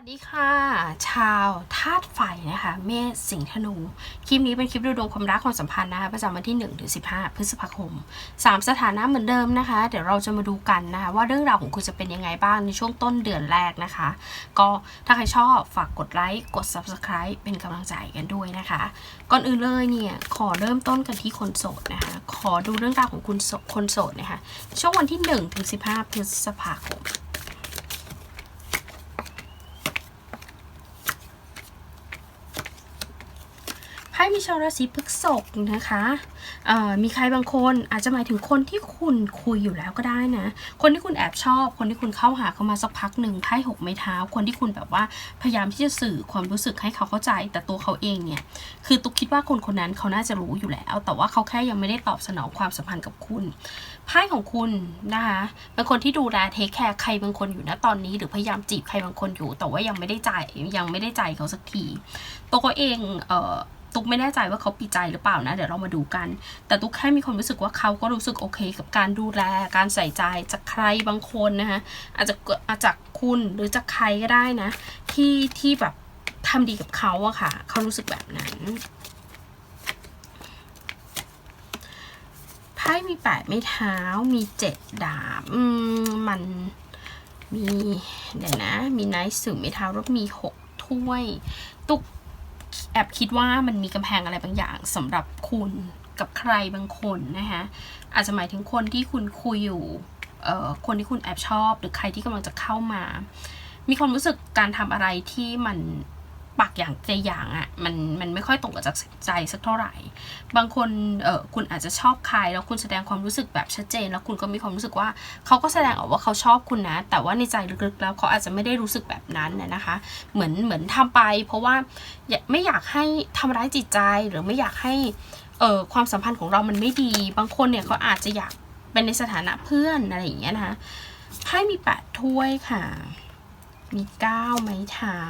สวัสดีค่ะ ชาวธาตุไฟนะคะ เมษสิงห์ธนู คลิปนี้เป็นคลิปดูดวงความรักความสัมพันธ์นะคะ ประจำวันที่1ถึง15พฤษภาคม 3 สถานะเหมือนเดิมนะคะ เดี๋ยวเราจะมาดูกันนะคะ ว่าเรื่องราวของคุณจะเป็นยังไงบ้างในช่วงต้นเดือนแรกนะคะ ก็ถ้าใครชอบฝากกดไลค์กด Subscribe เป็นกำลังใจกันด้วยนะคะ ก่อนอื่นเลยเนี่ยขอเริ่มต้นกันที่คนโสดนะคะ ขอดูเรื่องราวของคุณโสคนโสดนะคะช่วงวันที่1ถึง15พฤษภาคม ไพ่มีชาวราศีพฤษภนะคะมีใครบางคนอาจจะหมายถึงคนที่คุณคุยอยู่แล้วก็ได้นะ คนที่คุณแอบชอบ คนที่คุณเข้าหาเขามาสักพักหนึ่งไพ่หกไม้เท้า คนที่คุณแบบว่าพยายามที่จะสื่อความรู้สึกให้เขาเข้าใจ แต่ตัวเขาเองเนี่ย คือตุกคิดว่าคนคนนั้นเขาน่าจะรู้อยู่แล้ว แต่ว่าเขาแค่ยังไม่ได้ตอบสนองความสัมพันธ์กับคุณ ไพ่ของคุณนะคะเป็นคนที่ดูแลเทคแคร์ใครบางคนอยู่นะตอนนี้ หรือพยายามจีบใครบางคนอยู่ แต่ว่ายังไม่ได้ใจยังไม่ได้ใจเขาสักที ตัวเขาเองเอ่อ ตุ๊กไม่แน่ใจว่าเขาปีใจหรือเปล่านะ เดี๋ยวเรามาดูกัน แต่ตุ๊กแค่มีความรู้สึกว่าเขาก็รู้สึกโอเคกับการดูแล การใส่ใจจากใครบางคนนะคะอาจจะอาจจากคุณหรือจากใครก็ได้นะ ที่ที่แบบทำดีกับเขาอะค่ะ เขารู้สึกแบบนั้นไพ่มีแปดไม่เท้า มีเจ็ดดาบมันมีเดี๋ยวนะ มีไนท์สื่อไม่เท้าแล้วมีหกถ้วย ตุก แอบคิดว่ามันมีกำแพงอะไรบางอย่างสำหรับคุณกับใครบางคนนะคะอาจจะหมายถึงคนที่คุณคุยอยู่เออคนที่คุณแอบชอบ หรือใครที่กำลังจะเข้ามา มีความรู้สึกการทำอะไรที่มัน ปักอย่างใจอย่างอะ่ะมันมันไม่ค่อยตรงกับใจสักเท่าไหร่ บางคนเออคุณอาจจะชอบใครแล้วคุณแสดงความรู้สึกแบบชัดเจน แล้วคุณก็มีความรู้สึกว่าเขาก็แสดงออกว่าเขาชอบคุณนะ แต่ว่าในใจลึกๆแล้วเขาอาจจะไม่ได้รู้สึกแบบนั้นนะนะคะ เหมือนเหมือนทำไป เพราะว่าไม่อยากให้ทำร้ายจิตใจหรือไม่อยากให้เออความสัมพันธ์ของเรามันไม่ดี บางคนเนี่ยเขาอาจจะอยากเป็นในสถานะเพื่อนอะไรอย่างเงี้ยนะคะไพ่มีแปดถ้วยค่ะ มีเก้าไม้เท้า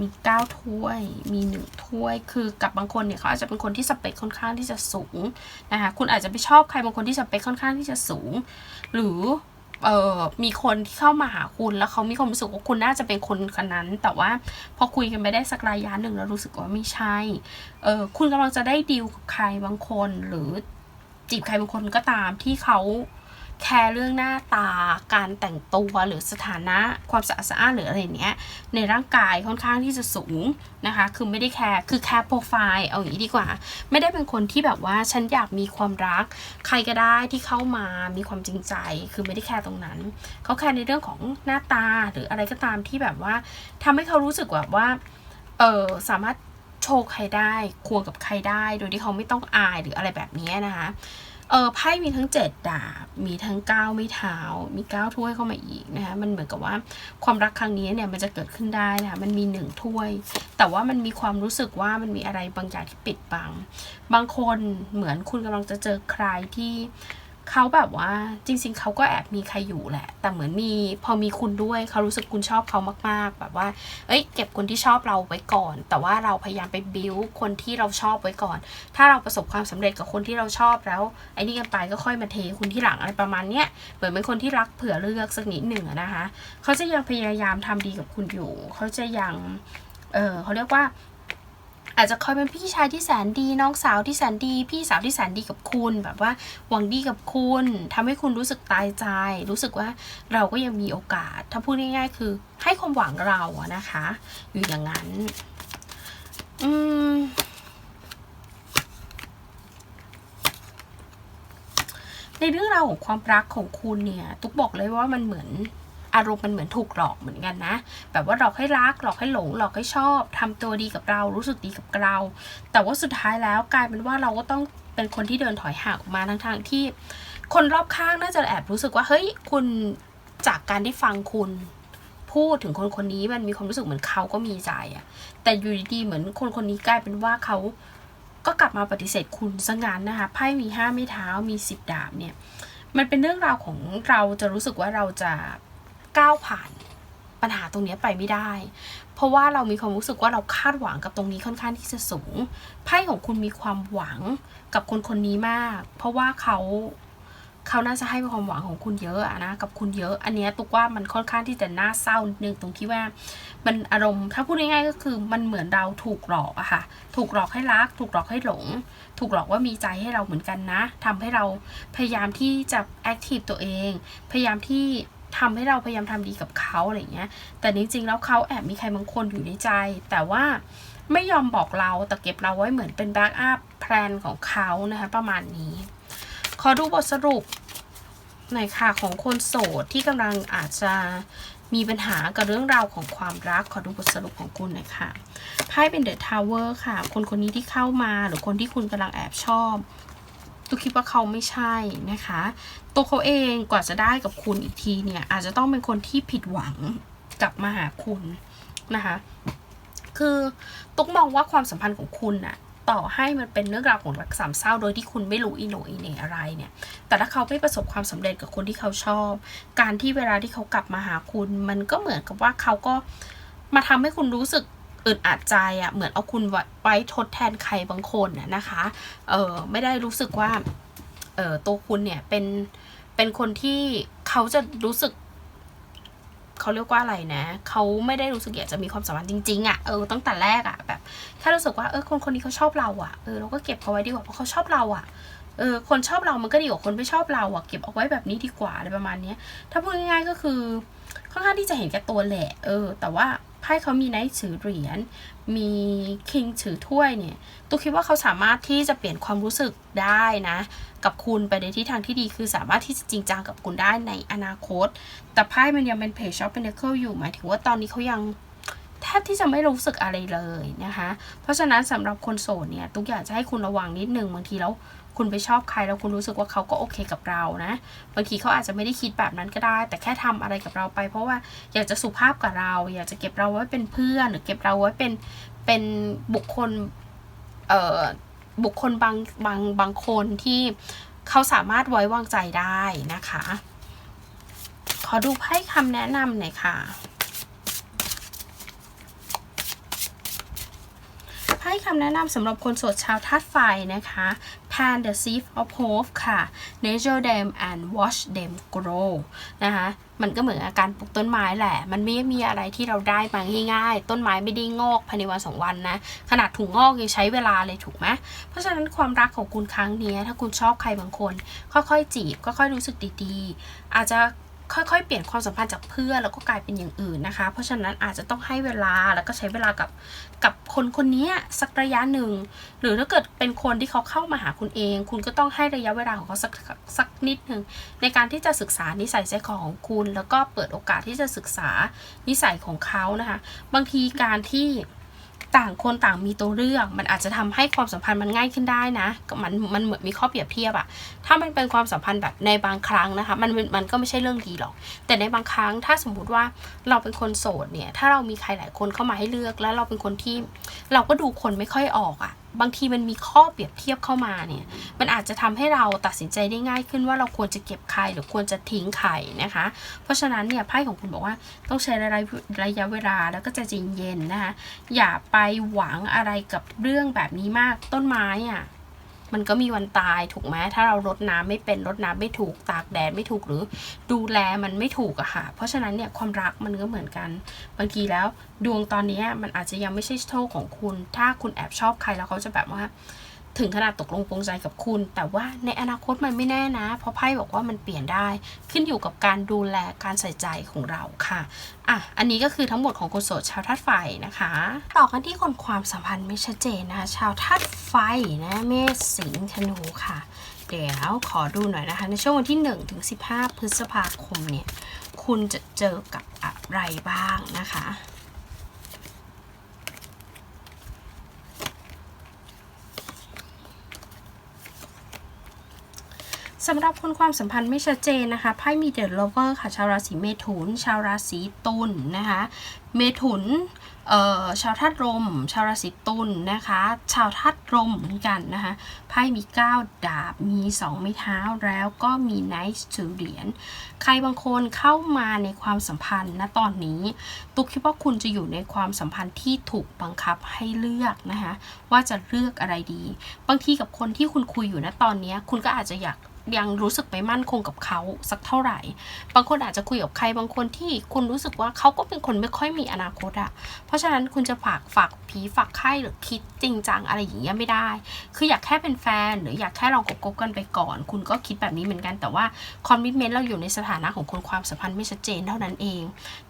มีเก้าถ้วย มีหนึ่งถ้วย คือกับบางคนเนี่ยเขาอาจจะเป็นคนที่สเปคค่อนข้างที่จะสูงนะคะ คุณอาจจะไปชอบใครบางคนที่สเปคค่อนข้างที่จะสูง หรือเอ่อมีคนที่เข้ามาหาคุณแล้วเขามีความรู้สึกว่าคุณน่าจะเป็นคนคนนั้น แต่ว่าพอคุยกันไปได้สักระยะหนึ่งแล้วรู้สึกว่าไม่ใช่ เออคุณกำลังจะได้ดีลกับใครบางคนหรือจีบใครบางคนก็ตามที่เขา แคร์เรื่องหน้าตาการแต่งตัวหรือสถานะความสะอาดสะอานหรืออะไรเนี้ยในร่างกายค่อนข้างที่จะสูงนะคะ คือไม่ได้แคร์คือแคร์โปรไฟล์เอาอย่างนี้ดีกว่า ไม่ได้เป็นคนที่แบบว่าฉันอยากมีความรัก ใครก็ได้ที่เข้ามามีความจริงใจ คือไม่ได้แคร์ตรงนั้นเขาแคร์ในเรื่องของหน้าตาหรืออะไรก็ตามที่แบบว่าทำให้เขารู้สึกแบบว่าเออสามารถโชว์ใครได้ควงกับใครได้ โดยที่เขาไม่ต้องอายหรืออะไรแบบนี้นะคะ เออไพ่มีทั้งเจ็ดดาบ มีทั้ง9ก้าไม่เท้า มี9ก้าถ้วยเข้ามาอีกนะคะ มันเหมือนกับว่าความรักครั้งนี้เนี่ยมันจะเกิดขึ้นได้นะคะ มันมีหนึ่งถ้วย แต่ว่ามันมีความรู้สึกว่ามันมีอะไรบางอย่างที่ปิดบัง บางคนเหมือนคุณกำลังจะเจอใครที่ เขาแบบว่าจริง ๆ เขาก็แอบมีใครอยู่แหละ แต่เหมือนมีพอมีคุณด้วยเขารู้สึกคุณชอบเขามาก ๆ แบบว่า เอ้ย เก็บคนที่ชอบเราไว้ก่อน แต่ว่าเราพยายามไปบิวคนที่เราชอบไว้ก่อน ถ้าเราประสบความสำเร็จกับคนที่เราชอบแล้วไอ้นี่กันไปก็ค่อยมาเทคุณที่หลังอะไรประมาณเนี้ยเหมือนเป็นคนที่รักเผื่อเลือกสักนิดหนึ่งนะคะ เขาจะยังพยายามทำดีกับคุณอยู่ เขาจะยังเออเขาเรียกว่า อาจจะคอยเป็นพี่ชายที่แสนดี น้องสาวที่แสนดี พี่สาวที่แสนดีกับคุณ แบบว่าหวังดีกับคุณทำให้คุณรู้สึกตายใจ รู้สึกว่าเราก็ยังมีโอกาส ถ้าพูดง่ายๆ คือให้ความหวังเราอะนะคะ อยู่อย่างนั้น อืมในเรื่องราวของความรักของคุณเนี่ย ตุ๊กบอกเลยว่ามันเหมือน อารมณ์มันเหมือนถูกหลอกเหมือนกันนะ แบบว่าหลอกให้รักหลอกให้หลงหลอกให้ชอบทำตัวดีกับเรารู้สึกดีกับเรา แต่ว่าสุดท้ายแล้วกลายเป็นว่าเราก็ต้องเป็นคนที่เดินถอยห่างออกมาทั้งทางที่ คนรอบข้างน่าจะแอบรู้สึกว่าเฮ้ยคุณจากการที่ฟังคุณพูดถึงคนคนนี้มันมีความรู้สึกเหมือนเขาก็มีใจอะแต่อยู่ดีๆเหมือนคนคนนี้กลายเป็นว่าเขาก็กลับมาปฏิเสธคุณซะงั้นนะคะไพ่มีห้าไม่เท้ามีสิบดาบเนี่ย มันเป็นเรื่องราวของเราจะรู้สึกว่าเราจะ ก้าวผ่านปัญหาตรงนี้ไปไม่ได้ เพราะว่าเรามีความรู้สึกว่าเราคาดหวังกับตรงนี้ค่อนข้างที่จะสูง ไพ่ของคุณมีความหวังกับคนคนนี้มาก เพราะว่าเขาเขาน่าจะให้ความหวังของคุณเยอะอะนะ กับคุณเยอะ อันนี้ตุกว่ามันค่อนข้างที่จะน่าเศร้านิดนึงตรงที่ว่า มันอารมณ์ถ้าพูดง่ายๆก็คือมันเหมือนเราถูกหลอกอะค่ะ ถูกหลอกให้รัก ถูกหลอกให้หลง ถูกหลอกว่ามีใจให้เราเหมือนกันนะทำให้เราพยายามที่จะแอคทีฟตัวเอง พยายามที่ ทำให้เราพยายามทำดีกับเขาอะไรเงี้ย แต่จริงๆแล้วเขาแอบมีใครบางคนอยู่ในใจ แต่ว่าไม่ยอมบอกเราแต่เก็บเราไว้เหมือนเป็นแบ็กอัพแพลนของเขานะคะประมาณนี้ ขอดูบทสรุปหน่อยค่ะของคนโสดที่กำลังอาจจะมีปัญหากับเรื่องราวของความรัก ขอดูบทสรุปของคุณหน่อยค่ะ ไพ่เป็นเดอะทาวเวอร์ค่ะ คนคนนี้ที่เข้ามาหรือคนที่คุณกำลังแอบชอบตุกคิดว่าเขาไม่ใช่นะคะ ตัวเขาเองกว่าจะได้กับคุณอีกทีเนี่ย อาจจะต้องเป็นคนที่ผิดหวังกลับมาหาคุณนะคะ คือตุ๊กมองว่าความสัมพันธ์ของคุณน่ะต่อให้มันเป็นเรื่องราวของรักสามเศร้าโดยที่คุณไม่รู้อีโนอีเนอะไรเนี่ย แต่ถ้าเขาไม่ประสบความสำเร็จกับคนที่เขาชอบ การที่เวลาที่เขากลับมาหาคุณ มันก็เหมือนกับว่าเขาก็มาทำให้คุณรู้สึกอึดอัดใจอะ่ะเหมือนเอาคุณไว้ทดแทนใครบางคนน่ะนะคะ เออไม่ได้รู้สึกว่า ออตัวคุณเนี่ยเป็นเป็นคนที่เขาจะรู้สึกเขาเรียกว่าอะไรนะเขาไม่ได้รู้สึกอยากจะมีความสัมพันธ์จริงๆอะ่ะเออตั้งแต่แรกอะ่ะแบบแค่รู้สึกว่าเออคนคนนี้เขาชอบเราอะ่ะเออเราก็เก็บเขาไว้ดีกว่าเพราะเขาชอบเราอะ่ะเออคนชอบเรามันก็ดีกว่าคนไม่ชอบเราอะ่ะเก็บเอาไว้แบบนี้ดีกว่าอะไรประมาณเนี้ยถ้าพูดง่ายๆก็คือค่อนข้างที่จะเห็นแก่ตัวแหละเออ แต่ว่า พ่เขามีไนท์ถือเหรียญ มีคิงถือถ้วยเนี่ยตุ๊กคิดว่าเขาสามารถที่จะเปลี่ยนความรู้สึกได้นะ กับคุณไปในทิศทางที่ดีคือสามารถที่จะจริงจังกับคุณได้ในอนาคต แต่ไพ่มันยังเป็นเพจช็อปเป็นเดเคิลอยู่หมายถึงว่าตอนนี้เขายังแทบที่จะไม่รู้สึกอะไรเลยนะคะ เพราะฉะนั้นสำหรับคนโสดเนี่ยตุ๊กอยากจะให้คุณระวังนิดนึงบางทีแล้ว คุณไปชอบใครแล้วคุณรู้สึกว่าเขาก็โอเคกับเรานะบางทีเขาอาจจะไม่ได้คิดแบบนั้นก็ได้ แต่แค่ทำอะไรกับเราไป เพราะว่าอยากจะสุภาพกับเรา อยากจะเก็บเราไว้เป็นเพื่อน หรือเก็บเราไว้เป็นเป็นบุคคลเอ่อบุคคลบางบางบางคนที่เขาสามารถไว้วางใจได้นะคะ ขอดูไพ่คำแนะนำหน่อยค่ะ ไพ่คำแนะนำสำหรับคนโสดชาวธาตุไฟนะคะ Pan the Seed of Hope ค่ะ Nurture them and watch them grow นะคะ มันก็เหมือนอาการปลูกต้นไม้แหละ มันไม่มีอะไรที่เราได้มาง่ายๆ ต้นไม้ไม่ได้งอกภายในวันสองวันนะ ขนาดถุงงอกยังใช้เวลาเลยถูกไหม เพราะฉะนั้นความรักของคุณครั้งนี้ ถ้าคุณชอบใครบางคน ค่อยๆจีบ ค่อยๆรู้สึกดีๆ อาจจะ ค่อยๆ เปลี่ยนความสัมพันธ์จากเพื่อนแล้วก็กลายเป็นอย่างอื่นนะคะ เพราะฉะนั้นอาจจะต้องให้เวลาแล้วก็ใช้เวลากับกับคนคนนี้สักระยะหนึ่ง หรือถ้าเกิดเป็นคนที่เขาเข้ามาหาคุณเอง คุณก็ต้องให้ระยะเวลาของเขาสักสักนิดหนึ่งในการที่จะศึกษานิสัยใจคอของคุณ แล้วก็เปิดโอกาสที่จะศึกษานิสัยของเขานะคะ บางทีการที่ ต่างคนต่างมีตัวเลือก มันอาจจะทำให้ความสัมพันธ์มันง่ายขึ้นได้นะมันมันเหมือนมีข้อเปรียบเทียบอะถ้ามันเป็นความสัมพันธ์แบบในบางครั้งนะคะ มันมันก็ไม่ใช่เรื่องดีหรอก แต่ในบางครั้งถ้าสมมุติว่าเราเป็นคนโสดเนี่ย ถ้าเรามีใครหลายคนเข้ามาให้เลือก แล้วเราเป็นคนที่เราก็ดูคนไม่ค่อยออกอะบางทีมันมีข้อเปรียบเทียบเข้ามาเนี่ย มันอาจจะทำให้เราตัดสินใจได้ง่ายขึ้นว่าเราควรจะเก็บใครหรือควรจะทิ้งใครนะคะ เพราะฉะนั้นเนี่ยไพ่ของคุณบอกว่าต้องใช้ระยะระยะเวลาแล้วก็จะใจเย็นนะคะ อย่าไปหวังอะไรกับเรื่องแบบนี้มากต้นไม้อะ่ะ มันก็มีวันตายถูกไหมถ้าเรารดน้ำไม่เป็นรดน้ำไม่ถูกตากแดดไม่ถูกหรือดูแลมันไม่ถูกอะค่ะ เพราะฉะนั้นเนี่ยความรักมันก็เหมือนกัน บางทีแล้วดวงตอนนี้มันอาจจะยังไม่ใช่โชคของคุณ ถ้าคุณแอบชอบใครแล้วเขาจะแบบว่า ถึงขนาดตกลงปรงใจกับคุณ แต่ว่าในอนาคตมันไม่แน่นะ เพราะไพ่บอกว่ามันเปลี่ยนได้ ขึ้นอยู่กับการดูแลการใส่ใจของเราค่ะอะ อันนี้ก็คือทั้งหมดของคนโสดชาวธาตุไฟนะคะ ต่อกันที่คนความสัมพันธ์ไม่ชัดเจนนะคะ ชาวธาตุไฟนะเมษสิงห์ธนูค่ะ เดี๋ยวขอดูหน่อยนะคะ ในช่วงวันที่1ถึง15 พฤษภาคมเนี่ย คุณจะเจอกับอะไรบ้างนะคะ สำหรับคนความสัมพันธ์ไม่ชัดเจนนะคะไพ่มีเดอะ l ลเวอร์ค่ะ ชาวราศีเมถุน ชาวราศีตุลนะคะ เมถุนเอ่อชาวธาตุลม ชาวราศีตุลนะคะ ชาวธาตุลมเหมือนกันนะคะไพ่มี 9 ดาบมี 2 ไม้เท้าแล้วก็มีไนท์ถือเหรียญใครบางคนเข้ามาในความสัมพันธ์ณตอนนี้ ตุกคิดว่าคุณจะอยู่ในความสัมพันธ์ที่ถูกบังคับให้เลือกนะคะว่าจะเลือกอะไรดี บางทีกับคนที่คุณคุยอยู่ณตอนนี้คุณก็อาจจะอยาก ยังรู้สึกไม่มั่นคงกับเขาสักเท่าไหร่ บางคนอาจจะคุยกับใครบางคนที่คุณรู้สึกว่าเขาก็เป็นคนไม่ค่อยมีอนาคตอะเพราะฉะนั้นคุณจะฝากฝากผีฝากไข้หรือคิดจริงจังอะไรอย่างเงี้ยไม่ได้ คืออยากแค่เป็นแฟน หรืออยากแค่ลองคบกันไปก่อน คุณก็คิดแบบนี้เหมือนกันแต่ว่าคอมมิชเมนต์เราอยู่ในสถานะของคนความสัมพันธ์ไม่ชัดเจนเท่านั้นเอง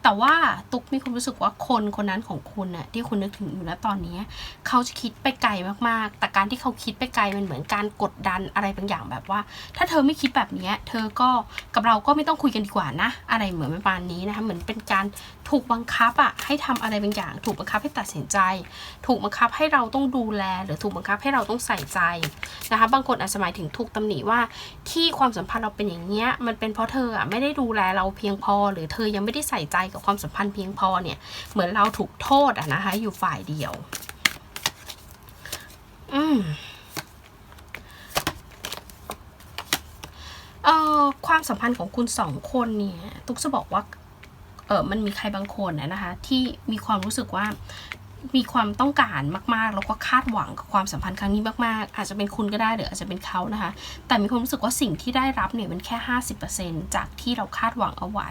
แต่ว่าตุ๊กมีความรู้สึกว่าคนคนนั้นของคุณน่ะที่คุณนึกถึงอยู่ณตอนนี้เขาจะคิดไปไกลมากๆ แต่การที่เขาคิดไปไกลมันเหมือนการกดดันอะไรบางอย่างแบบว่าถ้าเธอไม่คิดแบบนี้เธอก็กับเราก็ไม่ต้องคุยกันดีกว่านะ อะไรเหมือนประมาณนี้นะคะเหมือนเป็นการถูกบังคับอะให้ทำอะไรบางอย่าง ถูกบังคับให้ตัดสินใจ ถูกบังคับให้เราต้องดูแล หรือถูกบังคับให้เราต้องใส่ใจนะคะบางคนอาจจะหมายถึงถูกตำหนิว่า ที่ความสัมพันธ์เราเป็นอย่างเงี้ยมันเป็นเพราะเธออะไม่ได้ดูแลเราเพียงพอ หรือเธอยังไม่ได้ใส่ใจกับความสัมพันธ์เพียงพอเนี่ยเหมือนเราถูกโทษอะนะคะอยู่ฝ่ายเดียว อืม เอ่อความสัมพันธ์ของคุณสองคนเนี่ยตุ๊กจะบอกว่าเออมันมีใครบางคนนะนะคะ ที่มีความรู้สึกว่ามีความต้องการมาก ๆ แล้วก็คาดหวังกับความสัมพันธ์ครั้งนี้มากๆ อาจจะเป็นคุณก็ได้หรืออาจจะเป็นเขานะคะ แต่มีความรู้สึกว่าสิ่งที่ได้รับเนี่ยมันแค่ 50%จากที่เราคาดหวังเอาไว้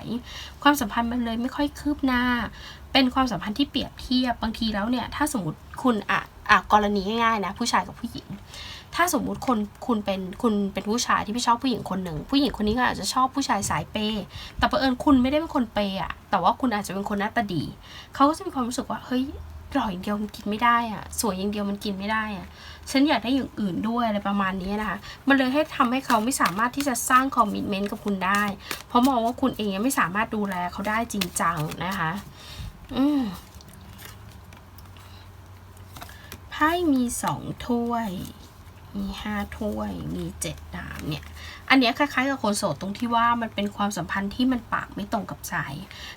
ความสัมพันธ์มันเลยไม่ค่อยคืบหน้า เป็นความสัมพันธ์ที่เปรียบเทียบบางทีแล้วเนี่ย ถ้าสมมติคุณอะ อะกรณีง่ายๆนะผู้ชายกับผู้หญิง ถ้าสมมุติคนคุณเป็นคุณเป็นผู้ชายที่ไม่ชอบผู้หญิงคนหนึ่ง ผู้หญิงคนนี้ก็อาจจะชอบผู้ชายสายเปย์แต่เผอิญคุณไม่ได้เป็นคนเปย์อะแต่ว่าคุณอาจจะเป็นคนหน้าตาดีเขาก็จะมีความรู้สึกว่าเฮ้ยหล่ออย่างเดียวมันกินไม่ได้อะสวยอย่างเดียวมันกินไม่ได้อะฉันอยากได้อย่างอื่นด้วยอะไรประมาณนี้นะคะ มันเลยให้ทำให้เขาไม่สามารถที่จะสร้างคอมมิชเมนต์กับคุณได้ เพราะมองว่าคุณเองยังไม่สามารถดูแลเขาได้จริงจังนะคะ อืม ไพ่มีสองถ้วย มีห้าถ้วย มีเจ็ดดาบเนี่ย อันเนี้ยคล้ายๆกับคนโสดตรงที่ว่ามันเป็นความสัมพันธ์ที่มันปากไม่ตรงกับใจ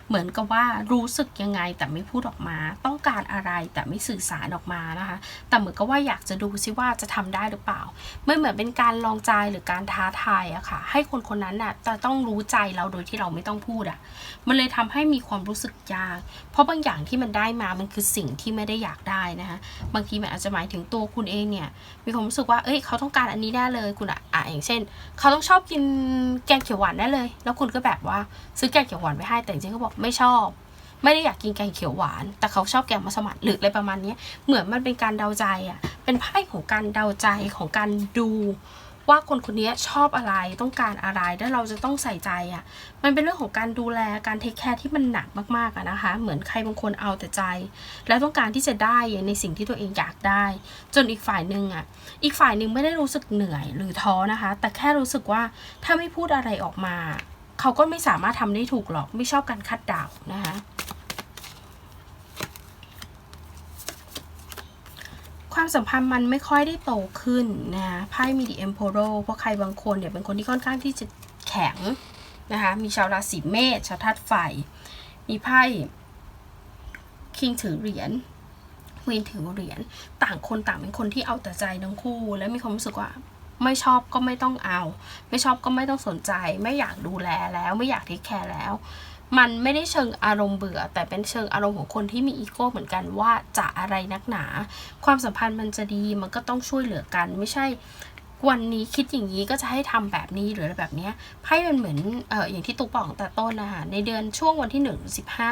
เหมือนกับว่ารู้สึกยังไงแต่ไม่พูดออกมา ต้องการอะไรแต่ไม่สื่อสารออกมานะคะ แต่เหมือนกับว่าอยากจะดูซิว่าจะทำได้หรือเปล่า ไม่เหมือนเป็นการลองใจหรือการท้าทายอะค่ะ ให้คนคนนั้นน่ะจะต้องรู้ใจเราโดยที่เราไม่ต้องพูดอะมันเลยทำให้มีความรู้สึกยาก เพราะบางอย่างที่มันได้มามันคือสิ่งที่ไม่ได้อยากได้นะคะ บางทีมันอาจจะหมายถึงตัวคุณเองเนี่ย มีความรู้สึกว่า เอ้ย เขาต้องการอันนี้แน่เลย คุณอะอะอย่างเช่น เขาต้องชอบกินแกงเขียวหวานแน่เลย แล้วคุณก็แบบว่าซื้อแกงเขียวหวานไปให้ แต่จริงๆเขาบอกไม่ชอบ ไม่ได้อยากกินแกงเขียวหวาน แต่เขาชอบแกงมัสมั่นหรืออะไรประมาณนี้เหมือนมันเป็นการเดาใจอะ เป็นไพ่ของการเดาใจของการดู ว่าคนคนนี้ชอบอะไรต้องการอะไร แล้วเราจะต้องใส่ใจอะ่ะ มันเป็นเรื่องของการดูแลการเทคแคร์ที่มันหนักมากๆอะนะคะ เหมือนใครบางคนเอาแต่ใจ แล้วต้องการที่จะได้ในสิ่งที่ตัวเองอยากได้ จนอีกฝ่ายหนึ่งอะ่ะ อีกฝ่ายหนึ่งไม่ได้รู้สึกเหนื่อยหรือท้อนะคะ แต่แค่รู้สึกว่าถ้าไม่พูดอะไรออกมา เขาก็ไม่สามารถทำได้ถูกหรอกไม่ชอบการคัดดาวนะคะ ความสัมพันธ์มันไม่ค่อยได้โตขึ้นนะไพ่มีดีเอ็มโพโรเพราะใครบางคนเนี่ยเป็นคนที่ค่อนข้างที่จะแข็งนะคะมีชาวราศีเมษชาวธาตุไฟ มีไพ่คิงถือเหรียญควีนถือเหรียญต่างคนต่างเป็นคนที่เอาแต่ใจทั้งคู่ และมีความรู้สึกว่าไม่ชอบก็ไม่ต้องเอา ไม่ชอบก็ไม่ต้องสนใจ ไม่อยากดูแลแล้ว ไม่อยากเทคแคร์แล้ว มันไม่ได้เชิงอารมณ์เบื่อ แต่เป็นเชิงอารมณ์ของคนที่มีอีโก้เหมือนกันว่าจะอะไรนักหนา ความสัมพันธ์มันจะดีมันก็ต้องช่วยเหลือกัน ไม่ใช่วันนี้คิดอย่างนี้ก็จะให้ทำแบบนี้หรืออะไรแบบนี้ไพ่มันเหมือนเอออย่างที่ตุ๊กบอกตั้งแต่ต้นนะคะในเดือนช่วงวันที่หนึ่งสิบห้า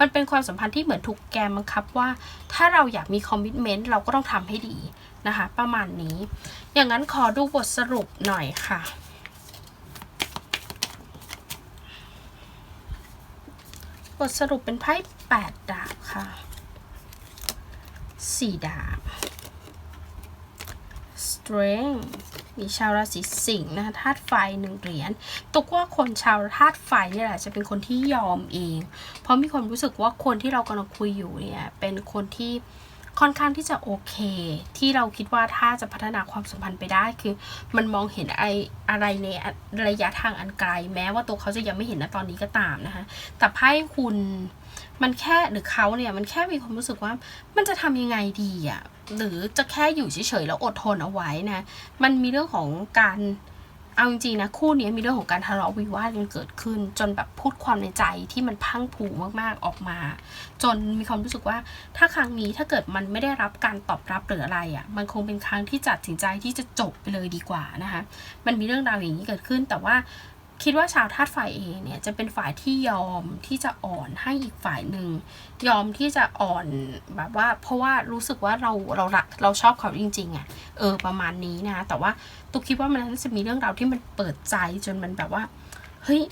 มันเป็นความสัมพันธ์ที่เหมือนถูกแกมบังคับว่า ถ้าเราอยากมีคอมมิชเมนต์เราก็ต้องทำให้ดีนะคะ ประมาณนี้ อย่างนั้นขอดูบทสรุปหน่อยค่ะ บทสรุปเป็นไพ่แปดดาบค่ะสี่ดาบ strength มีชาวราศีสิงห์นะคะธาตุไฟหนึ่งเหรียญตุกว่าคนชาวธาตุไฟนี่แหละจะเป็นคนที่ยอมเอง เพราะมีความรู้สึกว่าคนที่เรากำลังคุยอยู่เนี่ยเป็นคนที่ ค่อนข้างที่จะโอเค ที่เราคิดว่าถ้าจะพัฒนาความสัมพันธ์ไปได้คือ มันมองเห็นไออะไรในระยะทางอันไกล แม้ว่าตัวเขาจะยังไม่เห็นนะตอนนี้ก็ตามนะคะแต่ไพ่คุณมันแค่หรือเขาเนี่ยมันแค่มีความรู้สึกว่ามันจะทำยังไงดีอะหรือจะแค่อยู่เฉยๆแล้วอดทนเอาไว้นะ มันมีเรื่องของการ เอาจริงๆนะคู่นี้มีเรื่องของการทะเลาะวิวาทกันเกิดขึ้น จนแบบพูดความในใจที่มันพังผูมากๆออกมา จนมีความรู้สึกว่า ถ้าครั้งนี้ถ้าเกิดมันไม่ได้รับการตอบรับหรืออะไรอะ่ะ มันคงเป็นครั้งที่จัดสินใจที่จะจบไปเลยดีกว่านะคะ มันมีเรื่องราวอย่างนี้เกิดขึ้นแต่ว่า คิดว่าชาวธาตุไฟเองเนี่ยจะเป็นฝ่ายที่ยอมที่จะอ่อนให้อีกฝ่ายหนึ่งยอมที่จะอ่อนแบบว่า เพราะว่ารู้สึกว่าเราเรารักเราชอบเขาจริงๆอะ่ะเออประมาณนี้นะแต่ว่าตุกคิดว่ามันน่าจะมีเรื่องราวที่มันเปิดใจจนมันแบบว่าเฮ้ย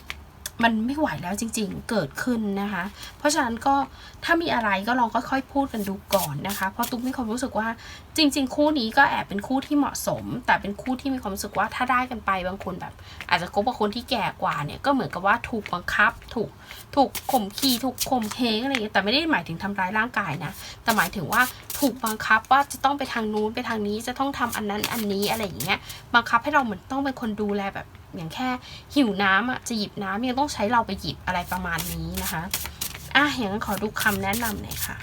มันไม่ไหวแล้วจริงๆ เกิดขึ้นนะคะ เพราะฉะนั้นก็ถ้ามีอะไรก็ลองค่อยๆพูดกันดูก่อนนะคะ เพราะตุ๊กมีความรู้สึกว่าจริง ๆ คู่นี้ก็แอบเป็นคู่ที่เหมาะสม แต่เป็นคู่ที่มีความรู้สึกว่าถ้าได้กันไปบางคนแบบ อาจจะคบกับคนที่แก่กว่าเนี่ยก็เหมือนกับว่าถูกบังคับ ถูกถูกข่มขีถูกข่มเหงอะไรอย่างเงี้ยแต่ไม่ได้หมายถึงทำร้ายร่างกายนะแต่หมายถึงว่าถูกบังคับว่าจะต้องไปทางนู้นไปทางนี้จะต้องทำอันนั้นอันนี้อะไรอย่างเงี้ยบังคับให้เราเหมือนต้องเป็นคนดูแลแบบ อย่างแค่หิวน้ำอะจะหยิบน้ำยังต้องใช้เราไปหยิบอะไรประมาณนี้นะคะอะอย่างนั้นขอดูคำแนะนำหน่อยค่ะ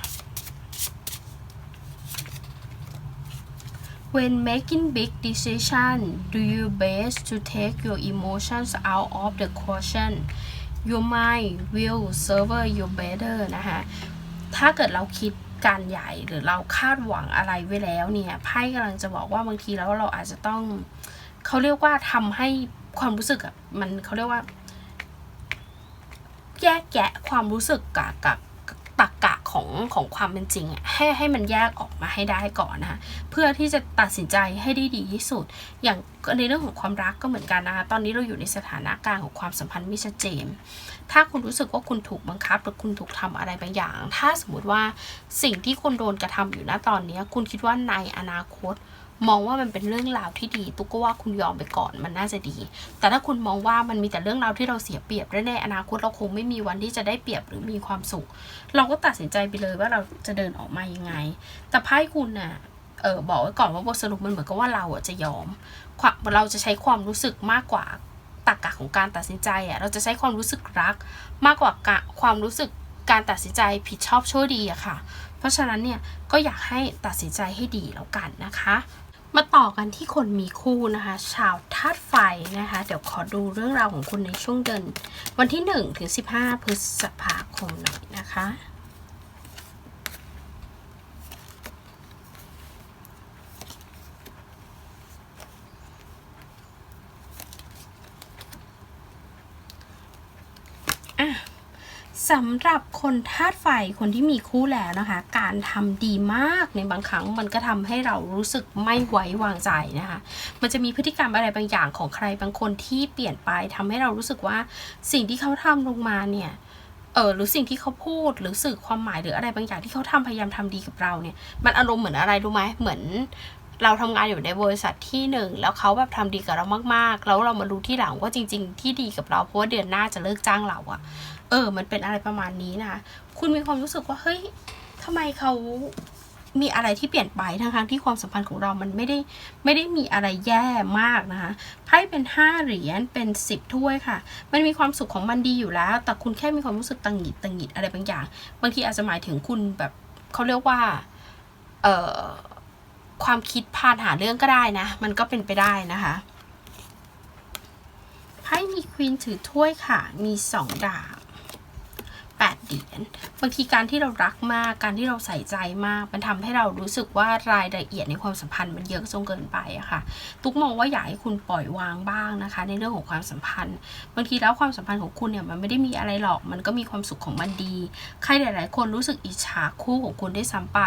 When making big decision, do your best to take your emotions out of the question. Your mind will serve you better นะคะถ้าเกิดเราคิดการใหญ่หรือเราคาดหวังอะไรไว้แล้วเนี่ยไพ่กำลังจะบอกว่าบางทีแล้วเราอาจจะต้องเขาเรียกว่าทำให้ ความรู้สึกอะมันเขาเรียกว่า แยกแยะความรู้สึกกับกับตักกะของของความเป็นจริงอะให้ให้มันแยกออกมาให้ได้ก่อนนะคะเพื่อที่จะตัดสินใจให้ได้ดีที่สุด อย่างในเรื่องของความรักก็เหมือนกันนะคะตอนนี้เราอยู่ในสถานะการของความสัมพันธ์ไม่ชัดเจน ถ้าคุณรู้สึกว่าคุณถูกบังคับหรือคุณถูกทำอะไรบางอย่าง ถ้าสมมติว่าสิ่งที่คุณโดนกระทำอยู่ณตอนนี้ คุณคิดว่าในอนาคต มองว่ามันเป็นเรื่องราวที่ดี ตุ๊กก็ว่าคุณยอมไปก่อนมันน่าจะดี แต่ถ้าคุณมองว่ามันมีแต่เรื่องราวที่เราเสียเปรียบและในอนาคตเราคงไม่มีวันที่จะได้เปรียบหรือมีความสุข เราก็ตัดสินใจไปเลยว่าเราจะเดินออกมายังไง แต่ไพ่คุณน่ะเออบอกไว้ก่อนว่าบทสรุปมันเหมือนกับว่าเราอะจะยอมความเราจะใช้ความรู้สึกมากกว่าตรรกะของการตัดสินใจอะเราจะใช้ความรู้สึกรัก มากกว่ากะความรู้สึกการตัดสินใจผิดชอบชั่วดีอะค่ะ เพราะฉะนั้นเนี่ยก็อยากให้ตัดสินใจให้ดีแล้วกันนะคะ มาต่อกันที่คนมีคู่นะคะ ชาวธาตุไฟนะคะ เดี๋ยวขอดูเรื่องราวของคุณในช่วงเดือนวันที่ 1 ถึง 15 พฤษภาคมหน่อยนะคะ สำหรับคนธาตุไฟคนที่มีคู่แล้วนะคะ การทำดีมากในบางครั้งมันก็ทำให้เรารู้สึกไม่ไว้วางใจนะคะ มันจะมีพฤติกรรมอะไรบางอย่างของใครบางคนที่เปลี่ยนไปทำให้เรารู้สึกว่าสิ่งที่เขาทำลงมาเนี่ยเออหรือสิ่งที่เขาพูดหรือสื่อความหมายหรืออะไรบางอย่างที่เขาทำพยายามทำดีกับเราเนี่ย มันอารมณ์เหมือนอะไรรู้ไหมเหมือน เราทำงานอยู่ในบริษัทที่หนึ่งแล้วเขาแบบทำดีกับเรามากๆ แล้วเรามารู้ที่หลังว่าจริง ๆ ที่ดีกับเราเพราะว่าเดือนหน้าจะเลิกจ้างเราอะเออ มันเป็นอะไรประมาณนี้นะคะคุณมีความรู้สึกว่าเฮ้ยทำไมเขามีอะไรที่เปลี่ยนไปทั้งๆที่ความสัมพันธ์ของเรามันไม่ได้ไม่ได้มีอะไรแย่มากนะคะไพ่เป็นห้าเหรียญเป็นสิบถ้วยค่ะ มันมีความสุขของมันดีอยู่แล้ว แต่คุณแค่มีความรู้สึกตังหงิดตังหงิดอะไรบางอย่าง บางทีอาจจะหมายถึงคุณแบบเขาเรียกว่า เอ่อ ความคิดพานหาเรื่องก็ได้นะ มันก็เป็นไปได้นะคะไพ่มีควีนถือถ้วยค่ะ มีสองดาบ 8เหรียญบางทีการที่เรารักมากการที่เราใส่ใจมาก มันทำให้เรารู้สึกว่ารายละเอียดในความสัมพันธ์มันเยอะจนเกินไปอะค่ะ ตุกมองว่าอยากให้คุณปล่อยวางบ้างนะคะ ในเรื่องของความสัมพันธ์ บางทีแล้วความสัมพันธ์ของคุณเนี่ยมันไม่ได้มีอะไรหรอก มันก็มีความสุขของมันดี ใครหลาย ๆ คนรู้สึกอิจฉาคู่ของคุณได้ซ้ำไป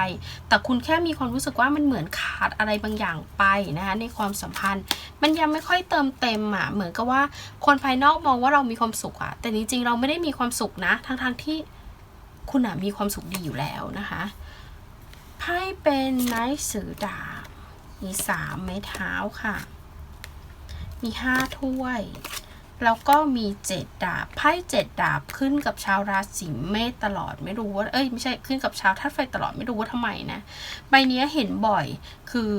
แต่คุณแค่มีความรู้สึกว่ามันเหมือนขาดอะไรบางอย่างไปนะคะในความสัมพันธ์ มันยังไม่ค่อยเติมเต็มอะเหมือนกับว่าคนภายนอกมองว่าเรามีความสุขอะแต่จริง ๆ เราไม่ได้มีความสุขนะทั้งๆทที่คุณมีความสุขดีอยู่แล้วนะคะไพ่เป็นไนท์สือดาบมีสามไม้เท้าค่ะ มีห้าถ้วย แล้วก็มีเจ็ดดาบไพ่เจ็ดดาบขึ้นกับชาวราศีเมษตลอดไม่รู้ว่าเอ้ยไม่ใช่ขึ้นกับชาวธาตุไฟตลอดไม่รู้ว่าทำไมนะใบนี้เห็นบ่อยคือ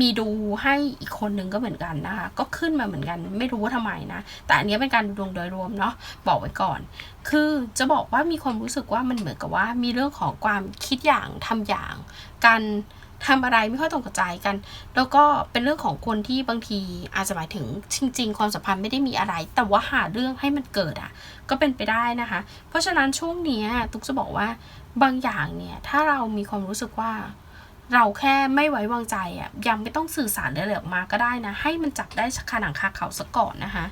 มีดูให้อีกคนหนึ่งก็เหมือนกันนะคะ ก็ขึ้นมาเหมือนกัน ไม่รู้ว่าทำไมนะ แต่อันนี้เป็นการดูดวงโดยรวมเนาะบอกไว้ก่อน คือจะบอกว่ามีความรู้สึกว่ามันเหมือนกับว่ามีเรื่องของความคิดอย่างทำอย่างการทำอะไรไม่ค่อยตรงกับใจกัน แล้วก็เป็นเรื่องของคนที่บางทีอาจจะหมายถึงจริง ๆ ความสัมพันธ์ไม่ได้มีอะไร แต่ว่าหาเรื่องให้มันเกิดอะ ก็เป็นไปได้นะคะ เพราะฉะนั้นช่วงนี้ตุ๊กจะบอกว่าบางอย่างเนี่ยถ้าเรามีความรู้สึกว่า เราแค่ไม่ไว้วางใจอะยังไม่ต้องสื่อสารอะไรออกมาก็ได้นะ ให้มันจับได้คาหนังคาเขาซะก่อนนะคะ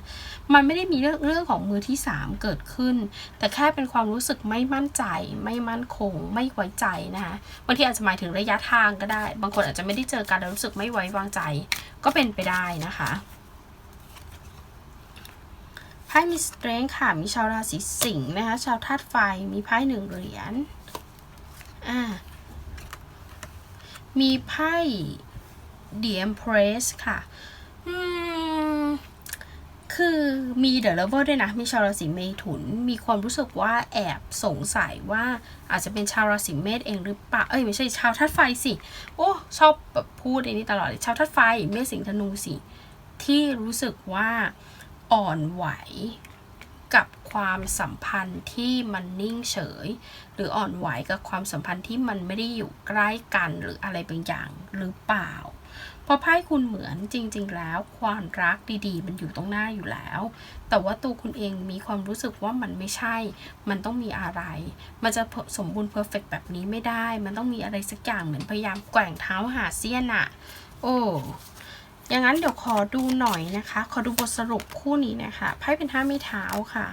มันไม่ได้มีเรื่องเรื่องของมือที่สามเกิดขึ้น แต่แค่เป็นความรู้สึกไม่มั่นใจ ไม่มั่นคง ไม่ไว้ใจนะคะบางทีอาจจะหมายถึงระยะทางก็ได้ บางคนอาจจะไม่ได้เจอกันแล้วรู้สึกไม่ไว้วางใจ ก็เป็นไปได้นะคะไพ่มีสเตรนค่ะ มีชาวราศีสิงห์นะคะ ชาวธาตุไฟ มีไพ่หนึ่งเหรียญ อ่า มีไพ่ The Empress ค่ะคือมีเด e ะเลเวอร์ด้วยนะ มีชาวราศีเมถุน มีความรู้สึกว่าแอบสงสัยว่าอาจจะเป็นชาวราศีเมษเองหรือเปล่า เอ้ยไม่ใช่ชาวธาตุไฟสิ โอ้ชอบแบบพูดอันนี้ตลอดเลยชาวธาตุไฟเมษสิงห์ธนูสิ ที่รู้สึกว่าอ่อนไหวกับ ความสัมพันธ์ที่มันนิ่งเฉย หรืออ่อนไหวกับความสัมพันธ์ที่มันไม่ได้อยู่ใกล้กันหรืออะไรบางอย่างหรือเปล่าพราะไพ่คุณเหมือนจริง ๆ แล้ว ความรักดีๆ มันอยู่ตรงหน้าอยู่แล้ว แต่ว่าตัวคุณเองมีความรู้สึกว่ามันไม่ใช่ มันต้องมีอะไร มันจะสมบูรณ์เพอร์เฟกแบบนี้ไม่ได้ มันต้องมีอะไรสักอย่างเหมือนพยายามแกว่งเท้าหาเสี้ยนอะโอ้ อย่างนั้นเดี๋ยวขอดูหน่อยนะคะ ขอดูบทสรุปคู่นี้นะคะไพ่เป็นห้าไม่เท้าค่ะ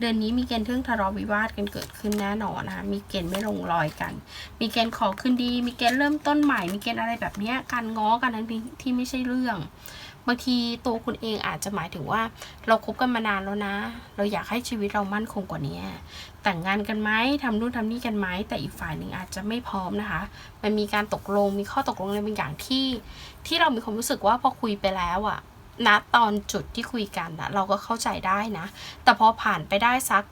เดือนนี้มีเกณฑ์เรื่องทะเลาะวิวาทกันเกิดขึ้นแน่นอนนะคะ มีเกณฑ์ไม่ลงรอยกัน มีเกณฑ์ขอคืนดี มีเกณฑ์เริ่มต้นใหม่ มีเกณฑ์อะไรแบบนี้การง้อกันนั้นที่ไม่ใช่เรื่อง บางทีตัวคุณเองอาจจะหมายถึงว่า เราคบกันมานานแล้วนะ เราอยากให้ชีวิตเรามั่นคงกว่านี้ แต่งงานกันไหมทำนู่นทำนี่กันไหมแต่อีกฝ่ายหนึ่งอาจจะไม่พร้อมนะคะ มันมีการตกลงมีข้อตกลงอะไรบางอย่างที่ ที่เรามีความรู้สึกว่าพอคุยไปแล้วอะณตอนจุดที่คุยกันนะเราก็เข้าใจได้นะ แต่พอผ่านไปได้สัก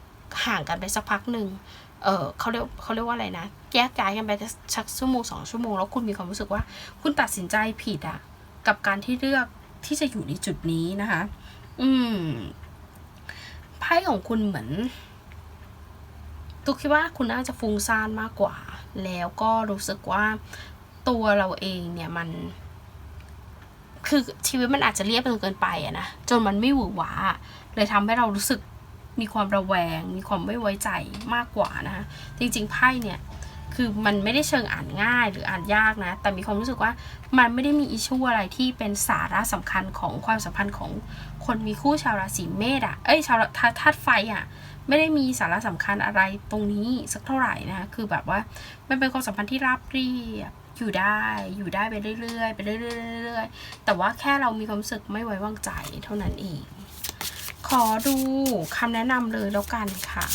ห่างกันไปสักพักหนึ่งเออเขาเรียกเขาเรียกว่าอะไรนะแยกย้ายกันไปสักชั่วโมงสองชั่วโมงแล้วคุณมีความรู้สึกว่า คุณตัดสินใจผิดอะกับการที่เลือก ที่จะอยู่ในจุดนี้นะคะ อืมไพ่ของคุณเหมือนตุกคิดว่าคุณน่าจะฟุ้งซ่านมากกว่า แล้วก็รู้สึกว่าตัวเราเองเนี่ยมัน คือชีวิตมันอาจจะเรียบเกินไปอะนะจนมันไม่หวือหวาเลยทำให้เรารู้สึกมีความระแวง มีความไม่ไว้ใจมากกว่านะคะจริงๆไพ่เนี่ย คือมันไม่ได้เชิงอ่านง่ายหรืออ่านยากนะ แต่มีความรู้สึกว่ามันไม่ได้มีอิชูอะไรที่เป็นสาระสำคัญของความสัมพันธ์ของคนมีคู่ชาวราศีเมษอะเอ้ยชาวธาตุไฟอะไม่ได้มีสาระสำคัญอะไรตรงนี้สักเท่าไหร่นะคะคือแบบว่ามันเป็นความสัมพันธ์ที่ราบเรียบอยู่ได้อยู่ได้ไปเรื่อยๆไปเรื่อยๆแต่ว่าแค่เรามีความรู้สึกไม่ไว้วางใจเท่านั้นเอง ขอดูคำแนะนำเลยแล้วกันค่ะ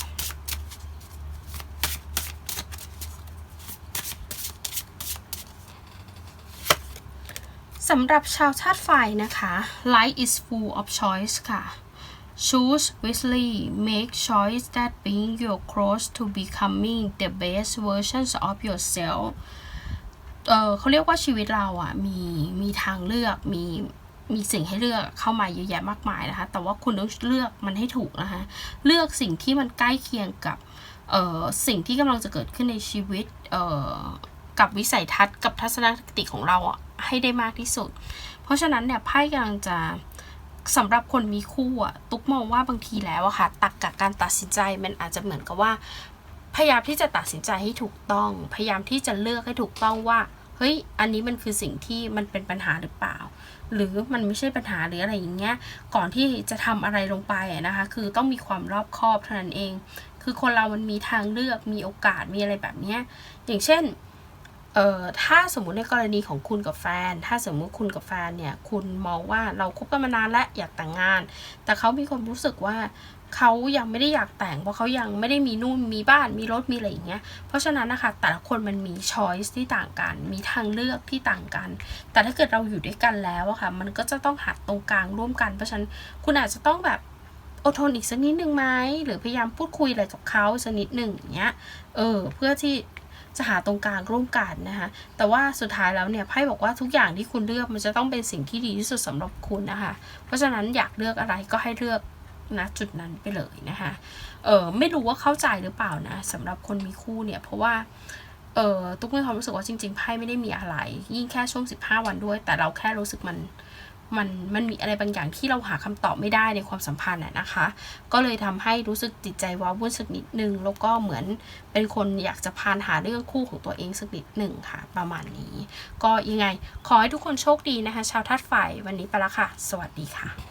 สำหรับชาวชาติไฟนะคะ life is full of choice ค่ะ choose wisely make choice that bring you close to becoming the best versions of yourself เออเขาเรียกว่าชีวิตเราอะ่ะมีมีทางเลือกมีมีสิ่งให้เลือกเข้ามาเยอะแยะมากมายนะคะ แต่ว่าคุณต้องเลือกมันให้ถูกนะคะ เลือกสิ่งที่มันใกล้เคียงกับสิ่งที่กำลังจะเกิดขึ้นในชีวิตกับวิสัยทัศน์กับทัศนคติของเราอะ ให้ได้มากที่สุด เพราะฉะนั้นเนี่ยไพ่กำลังจะสำหรับคนมีคู่อะตุ๊กมองว่าบางทีแล้วอะค่ะตักกับการตัดสินใจมันอาจจะเหมือนกับว่า พยายามที่จะตัดสินใจให้ถูกต้อง พยายามที่จะเลือกให้ถูกต้องว่าเฮ้ยอันนี้มันคือสิ่งที่มันเป็นปัญหาหรือเปล่า หรือมันไม่ใช่ปัญหาหรืออะไรอย่างเงี้ยก่อนที่จะทำอะไรลงไปนะคะ คือต้องมีความรอบคอบเท่านั้นเอง คือคนเรามันมีทางเลือกมีโอกาสมีอะไรแบบเนี้ยอย่างเช่น เอ่อถ้าสมมุติในกรณีของคุณกับแฟน ถ้าสมมุติคุณกับแฟนเนี่ย คุณมองว่าเราคบกันมานานและอยากแต่งงาน แต่เขามีความรู้สึกว่าเขายังไม่ได้อยากแต่งเพราะเขายังไม่ได้มีนู่นมีบ้านมีรถมีอะไรอย่างเงี้ย เพราะฉะนั้นนะคะแต่ละคนมันมีช้อยส์ที่ต่างกัน มีทางเลือกที่ต่างกัน แต่ถ้าเกิดเราอยู่ด้วยกันแล้วอะค่ะ มันก็จะต้องหาตรงกลางร่วมกัน เพราะฉะนั้นคุณอาจจะต้องแบบอดทนอีกสักนิดนึงไหมหรือพยายามพูดคุยอะไรกับเขาสักนิดหนึ่งอย่างเงี้ย เออ เพื่อที่ จะหาตรงกลางร่วมกันนะคะ แต่ว่าสุดท้ายแล้วเนี่ยไพ่บอกว่าทุกอย่างที่คุณเลือกมันจะต้องเป็นสิ่งที่ดีที่สุดสำหรับคุณนะคะ เพราะฉะนั้นอยากเลือกอะไรก็ให้เลือกณจุดนั้นไปเลยนะคะ เออไม่รู้ว่าเข้าใจหรือเปล่านะสำหรับคนมีคู่เนี่ยเพราะว่าเออตุ๊กมีความรู้สึกว่าจริงๆไพ่ไม่ได้มีอะไร ยิ่งแค่ช่วง 15 วันด้วย แต่เราแค่รู้สึกมัน มันมันมีอะไรบางอย่างที่เราหาคำตอบไม่ได้ในความสัมพันธ์อะนะคะ ก็เลยทำให้รู้สึกจิตใจว้าวุ่นสักนิดนึง แล้วก็เหมือนเป็นคนอยากจะพานหาเรื่องคู่ของตัวเองสักนิดหนึ่งค่ะ ประมาณนี้ ก็ยังไงขอให้ทุกคนโชคดีนะคะ ชาวธาตุไฟวันนี้ไปละค่ะ สวัสดีค่ะ